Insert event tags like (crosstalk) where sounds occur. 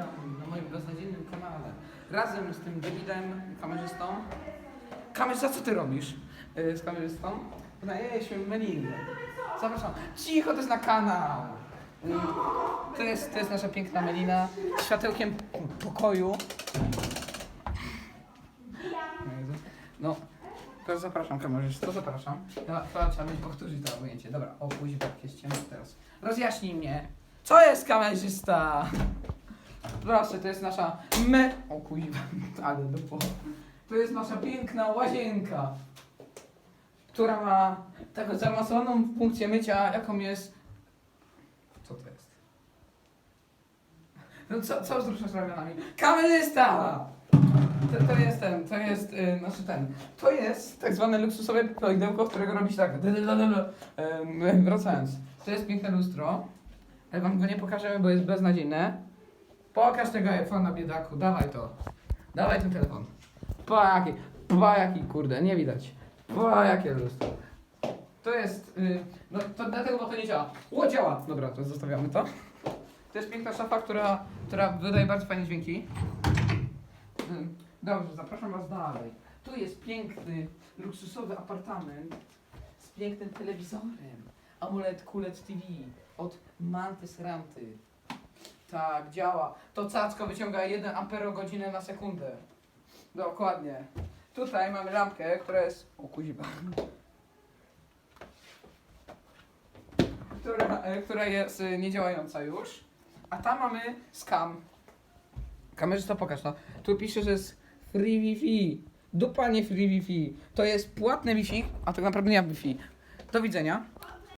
witam na moim beznadziejnym kanale. Razem z tym debilem, kamerzystą. Kamerzysta, co ty robisz y, z kamerzystą? Najeliśmy melinę. Zapraszam. Cicho, to jest na kanał. Y, To jest, to jest nasza piękna melina. Światełkiem pokoju. No, to zapraszam kamerzysto, zapraszam. Chyba chyba trzeba będzie powtórzyć to ujęcie. Dobra, o później tak jest ciemno teraz. Rozjaśnij mnie. Co jest kamerzysta? Proszę, to jest nasza me... O kuźwa, (laughs) ale dupo. To jest nasza piękna łazienka, która ma taką zaawansowaną funkcję mycia, jaką jest... Co to jest? No co, co wzruszasz ramionami? Kamerzysta! To, to jest ten, to jest, yy, znaczy ten, to jest tak zwane luksusowe poidełko, którego robisz tak, (laughs) wracając, to jest piękne lustro, ale wam go nie pokażemy, bo jest beznadziejne. Pokaż tego iPhone'a, biedaku, dawaj to, dawaj ten telefon. Pa jaki, pa jaki, kurde, nie widać. Pa jakie lustro. To jest, yy, no to dlatego, bo to nie działa. O, działa! Dobra, to zostawiamy to. To jest piękna szafa, która, która wydaje bardzo fajne dźwięki. Dobrze, zapraszam Was dalej. Tu jest piękny, luksusowy apartament z pięknym telewizorem. AMOLED QLED TV od Mantis Ranty. Tak, działa. To cacko wyciąga 1 amperogodzinę na sekundę. Dokładnie. Tutaj mamy lampkę, która jest... O kuziba. Która, e, która jest e, niedziałająca już. A tam mamy scam. Kamerzysta, pokaż to. Tu pisze, że jest free Wi-Fi. Dupa nie free Wi-Fi. To jest płatne Wi-Fi, a tak naprawdę nie ma Wi-Fi. Do widzenia.